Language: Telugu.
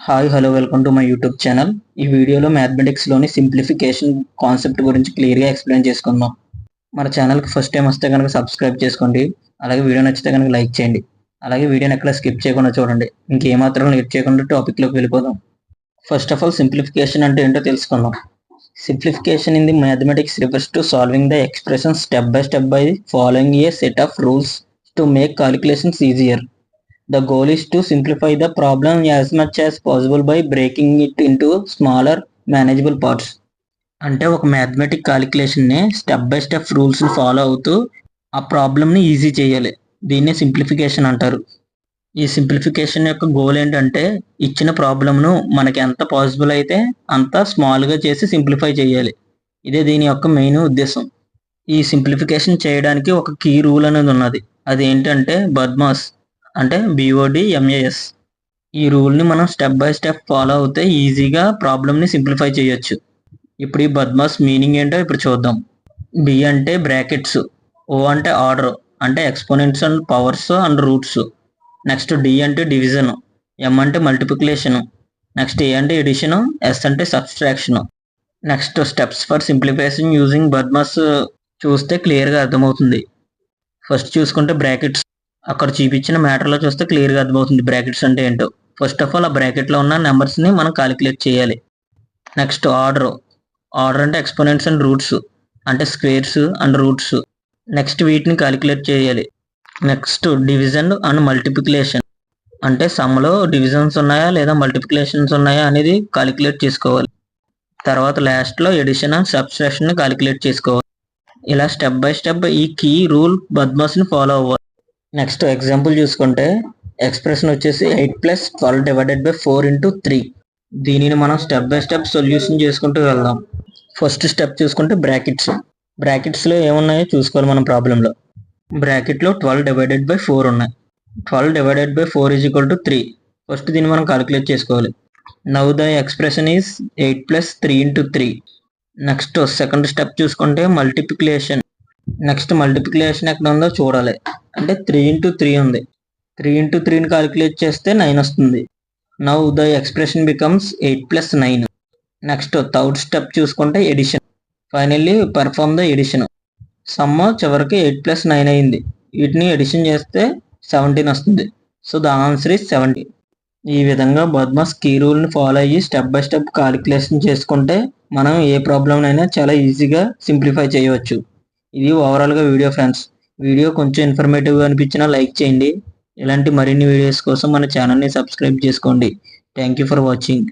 Hi hello welcome to my YouTube channel ఈ వీడియోలో మ్యాథమెటిక్స్లోని సింప్లిఫికేషన్ కాన్సెప్ట్ గురించి క్లియర్గా ఎక్స్ప్లెయిన్ చేసుకుందాం. మన ఛానల్కి ఫస్ట్ టైం వస్తే కనుక సబ్స్క్రైబ్ చేసుకోండి. అలాగే వీడియో నచ్చితే కనుక లైక్ చేయండి. అలాగే వీడియోని ఎక్కడ స్కిప్ చేయకుండా చూడండి. ఇంకేమాత్రం లేట్ చేయకుండా టాపిక్లోకి వెళ్ళిపోదాం. ఫస్ట్ ఆఫ్ ఆల్ సింప్లిఫికేషన్ అంటే ఏంటో తెలుసుకుందాం. Simplification in the mathematics refers to solving the expression step by step by following a set of rules to make calculations easier The goal is to simplify the problem as much as possible by breaking it into smaller manageable parts. అంటే ఒక మ్యాథమెటిక్ కాలిక్యులేషన్ని స్టెప్ బై స్టెప్ రూల్స్ని ఫాలో అవుతూ ఆ ప్రాబ్లమ్ని ఈజీ చేయాలి. దీన్నే సింప్లిఫికేషన్ అంటారు. ఈ సింప్లిఫికేషన్ యొక్క గోల్ ఏంటంటే ఇచ్చిన ప్రాబ్లమ్ను మనకి ఎంత పాసిబుల్ అయితే అంత స్మాల్గా చేసి సింప్లిఫై చేయాలి. ఇదే దీని యొక్క మెయిన్ ఉద్దేశం. ఈ సింప్లిఫికేషన్ చేయడానికి ఒక కీ రూల్ అనేది ఉన్నది. అది ఏంటంటే బద్మాస్. అంటే బీఓడి ఎంఏఎస్ ఈ రూల్ని మనం స్టెప్ బై స్టెప్ ఫాలో అవుతే ఈజీగా ప్రాబ్లమ్ని సింప్లిఫై చేయొచ్చు. ఇప్పుడు ఈ బద్మాస్ మీనింగ్ ఏంటో ఇప్పుడు చూద్దాం. బి అంటే బ్రాకెట్స్ ఓ అంటే ఆర్డర్ అంటే exponents and powers and roots. Next D అంటే డివిజన్ ఎం అంటే మల్టిప్లికేషన్. నెక్స్ట్ ఏ అంటే ఎడిషన్ ఎస్ అంటే subtraction. Next steps for simplification using BODMAS చూస్తే క్లియర్గా అర్థమవుతుంది. ఫస్ట్ చూసుకుంటే బ్రాకెట్స్. అక్కడ చూపించిన మ్యాటర్లో చూస్తే క్లియర్గా అర్థమవుతుంది బ్రాకెట్స్ అంటే ఏంటో. ఫస్ట్ ఆఫ్ ఆల్ ఆ బ్రాకెట్లో ఉన్న నెంబర్స్ని మనం కాలిక్యులేట్ చేయాలి. నెక్స్ట్ ఆర్డర్ ఆర్డర్ అంటే ఎక్స్పోనెంట్స్ అండ్ రూట్స్ అంటే స్క్వేర్స్ అండ్ రూట్స్ నెక్స్ట్ వీటిని కాలిక్యులేట్ చేయాలి. నెక్స్ట్ డివిజన్ అండ్ మల్టిప్లికేషన్ అంటే సమ్లో డివిజన్స్ ఉన్నాయా లేదా మల్టిప్లికేషన్స్ ఉన్నాయా అనేది కాలిక్యులేట్ చేసుకోవాలి. తర్వాత లాస్ట్లో ఎడిషన్ అండ్ సబ్స్ట్రాక్షన్ని కాలిక్యులేట్ చేసుకోవాలి. ఇలా స్టెప్ బై స్టెప్ ఈ కీ రూల్ బద్మాస్ని ఫాలో అవ్వాలి. నెక్స్ట్ ఎగ్జాంపుల్ చూసుకుంటే ఎక్స్ప్రెషన్ వచ్చేసి eight plus twelve divided by four into three. దీనిని మనం స్టెప్ బై స్టెప్ సొల్యూషన్ చేసుకుంటూ వెళ్దాం. ఫస్ట్ స్టెప్ చూసుకుంటే బ్రాకెట్స్. బ్రాకెట్స్లో ఏమున్నాయో చూసుకోవాలి మనం ప్రాబ్లంలో బ్రాకెట్లో ట్వెల్వ్ డివైడెడ్ బై ఫోర్ ఉన్నాయి. Twelve divided by four is equal to three. First దీన్ని మనం కాలిక్యులేట్ చేసుకోవాలి. Now the expression is eight plus three into three next second step చూసుకుంటే మల్టిప్లికేషన్ నెక్స్ట్ మల్టిప్లికేషన్ ఎక్కడ ఉందో చూడాలి. అంటే త్రీ ఇంటూ త్రీ ఉంది. త్రీ ఇంటూ త్రీని కాలిక్యులేట్ చేస్తే నైన్ వస్తుంది. Now the expression becomes eight plus nine next third step చూసుకుంటే addition finally perform the addition sum చివరికి ఎయిట్ ప్లస్ నైన్ అయింది. వీటిని ఎడిషన్ చేస్తే సెవెంటీన్ వస్తుంది. So the answer is seventy ఈ విధంగా బద్మాస్ కీ రూల్ని ఫాలో అయ్యి స్టెప్ బై స్టెప్ కాలిక్యులేషన్ చేసుకుంటే మనం ఏ ప్రాబ్లమ్నైనా అయినా చాలా ఈజీగా సింప్లిఫై చేయవచ్చు. ఇది ఓవరాల్గా వీడియో ఫ్రెండ్స్ వీడియో కొంచెం ఇన్ఫర్మేటివ్గా అనిపించినా లైక్ చేయండి. ఇలాంటి మరిన్ని వీడియోస్ కోసం మన ఛానల్ని సబ్స్క్రైబ్ చేసుకోండి. Thank you for watching